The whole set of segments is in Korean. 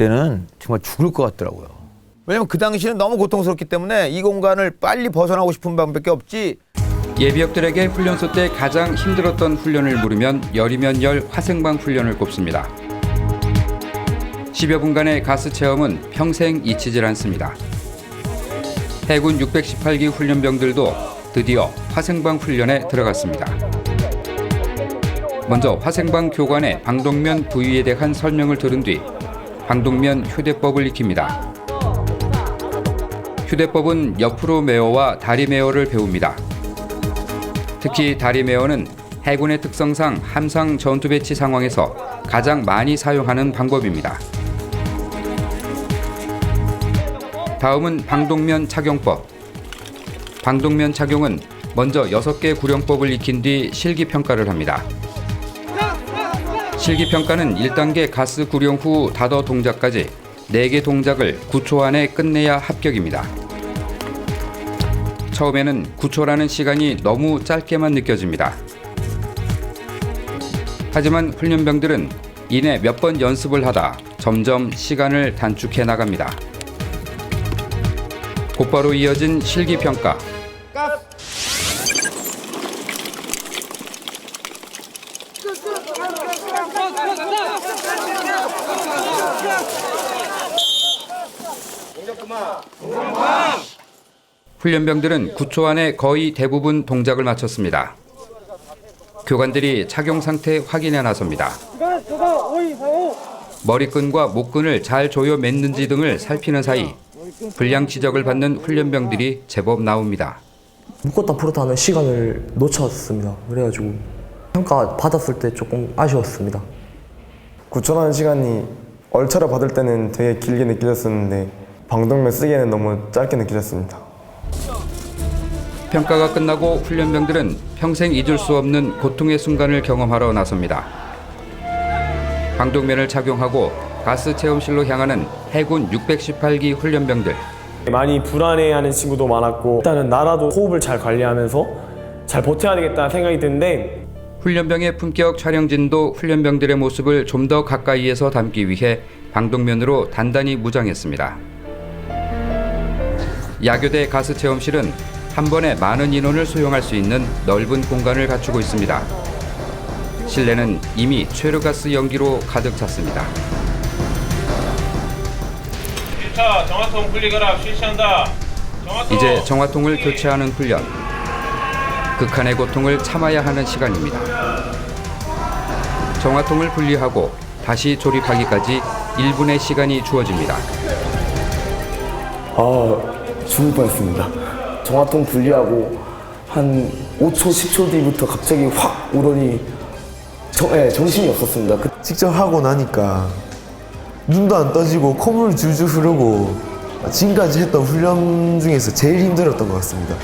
그때는 정말 죽을 것 같더라고요. 왜냐면 그 당시는 너무 고통스럽기 때문에 이 공간을 빨리 벗어나고 싶은 방법밖에 없지. 예비역들에게 훈련소 때 가장 힘들었던 훈련을 물으면 열이면 열 화생방 훈련을 꼽습니다. 10여 분간의 가스 체험은 평생 잊히질 않습니다. 해군 618기 훈련병들도 드디어 화생방 훈련에 들어갔습니다. 먼저 화생방 교관의 방독면 부위에 대한 설명을 들은 뒤 방독면 휴대법을 익힙니다. 휴대법은 옆으로 메어와 다리 메어를 배웁니다. 특히 다리 메어는 해군의 특성상 함상 전투 배치 상황에서 가장 많이 사용하는 방법입니다. 다음은 방독면 착용법. 방독면 착용은 먼저 6개 구령법을 익힌 뒤 실기 평가를 합니다. 실기 평가는 1단계 가스 구령 후 닫어 동작까지 4개 동작을 9초 안에 끝내야 합격입니다. 처음에는 9초라는 시간이 너무 짧게만 느껴집니다. 하지만 훈련병들은 이내 몇 번 연습을 하다 점점 시간을 단축해 나갑니다. 곧바로 이어진 실기 평가. 훈련병들은 9초 안에 거의 대부분 동작을 마쳤습니다. 교관들이 착용 상태 확인에 나섭니다. 머리끈과 목끈을 잘 조여 맸는지 등을 살피는 사이 불량 지적을 받는 훈련병들이 제법 나옵니다. 묶었다 풀었다 하는 시간을 놓쳤습니다. 그래가지고 평가 받았을 때 조금 아쉬웠습니다. 구천하는 시간이 얼차려 받을 때는 되게 길게 느껴졌었는데 방독면 쓰기에는 너무 짧게 느껴졌습니다. 평가가 끝나고 훈련병들은 평생 잊을 수 없는 고통의 순간을 경험하러 나섭니다. 방독면을 착용하고 가스 체험실로 향하는 해군 618기 훈련병들. 많이 불안해하는 친구도 많았고 일단은 나라도 호흡을 잘 관리하면서 잘 버텨야 되겠다는 생각이 드는데 훈련병의 품격 촬영진도 훈련병들의 모습을 좀 더 가까이에서 담기 위해 방독면으로 단단히 무장했습니다. 야교대 가스 체험실은 한 번에 많은 인원을 수용할 수 있는 넓은 공간을 갖추고 있습니다. 실내는 이미 최루가스 연기로 가득 찼습니다. 1차 정화통 분리결합 실시한다. 정화통 이제 정화통을 교체하는 훈련. 극한의 고통을 참아야 하는 시간입니다. 정화통을 분리하고 다시 조립하기까지 1분의 시간이 주어집니다. 아 죽을 뻔했습니다. 정화통 분리하고 한 5초 10초 뒤부터 갑자기 확 오더니 정, 예, 정신이 없었습니다. 그, 직접 하고 나니까 눈도 안 떠지고 콧물 줄줄 흐르고 지금까지 했던 훈련 중에서 제일 힘들었던 것 같습니다.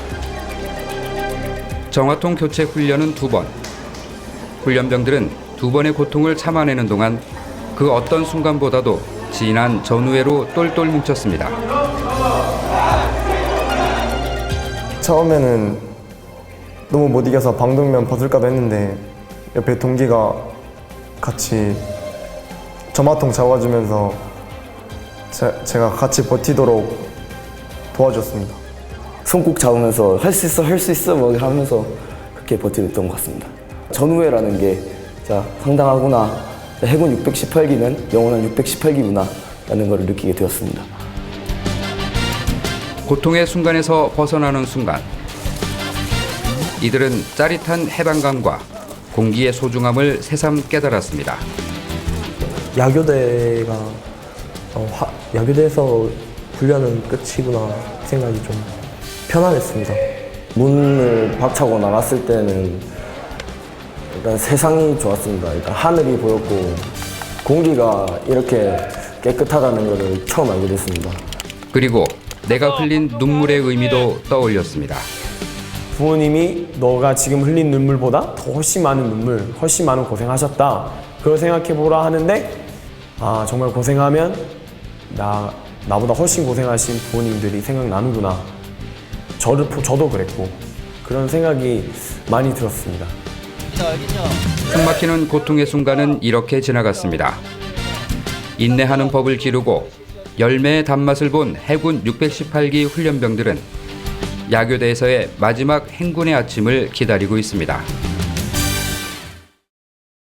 정화통 교체 훈련은 두 번. 훈련병들은 두 번의 고통을 참아내는 동안 그 어떤 순간보다도 진한 전우회로 똘똘 뭉쳤습니다. 처음에는 너무 못 이겨서 방독면 벗을까도 했는데 옆에 동기가 같이 점화통 잡아주면서 제, 제가 같이 버티도록 도와줬습니다. 손 꼭 잡으면서 할 수 있어 할 수 있어 막 하면서 그렇게 버티던 것 같습니다. 전후회라는 게 자, 상당하구나. 해군 618기는 영원한 618기구나 라는 걸 느끼게 되었습니다. 고통의 순간에서 벗어나는 순간. 이들은 짜릿한 해방감과 공기의 소중함을 새삼 깨달았습니다. 야교대가 어, 화- 야교대에서 훈련은 끝이구나 생각이 좀 편안했습니다. 문을 박차고 나갔을 때는 일단 세상이 좋았습니다. 일단 하늘이 보였고 공기가 이렇게 깨끗하다는 것을 처음 알게 됐습니다. 그리고 내가 흘린 눈물의 의미도 떠올렸습니다. 부모님이 너가 지금 흘린 눈물보다 더 훨씬 많은 눈물, 훨씬 많은 고생하셨다. 그걸 생각해 보라 하는데 아 정말 고생하면 나 나보다 훨씬 고생하신 부모님들이 생각나는구나. 저를 포- 저도 그랬고 그런 생각이 많이 들었습니다. 숨막히는 고통의 순간은 이렇게 지나갔습니다. 인내하는 법을 기르고 열매의 단맛을 본 해군 618기 훈련병들은 야교대에서의 마지막 행군의 아침을 기다리고 있습니다.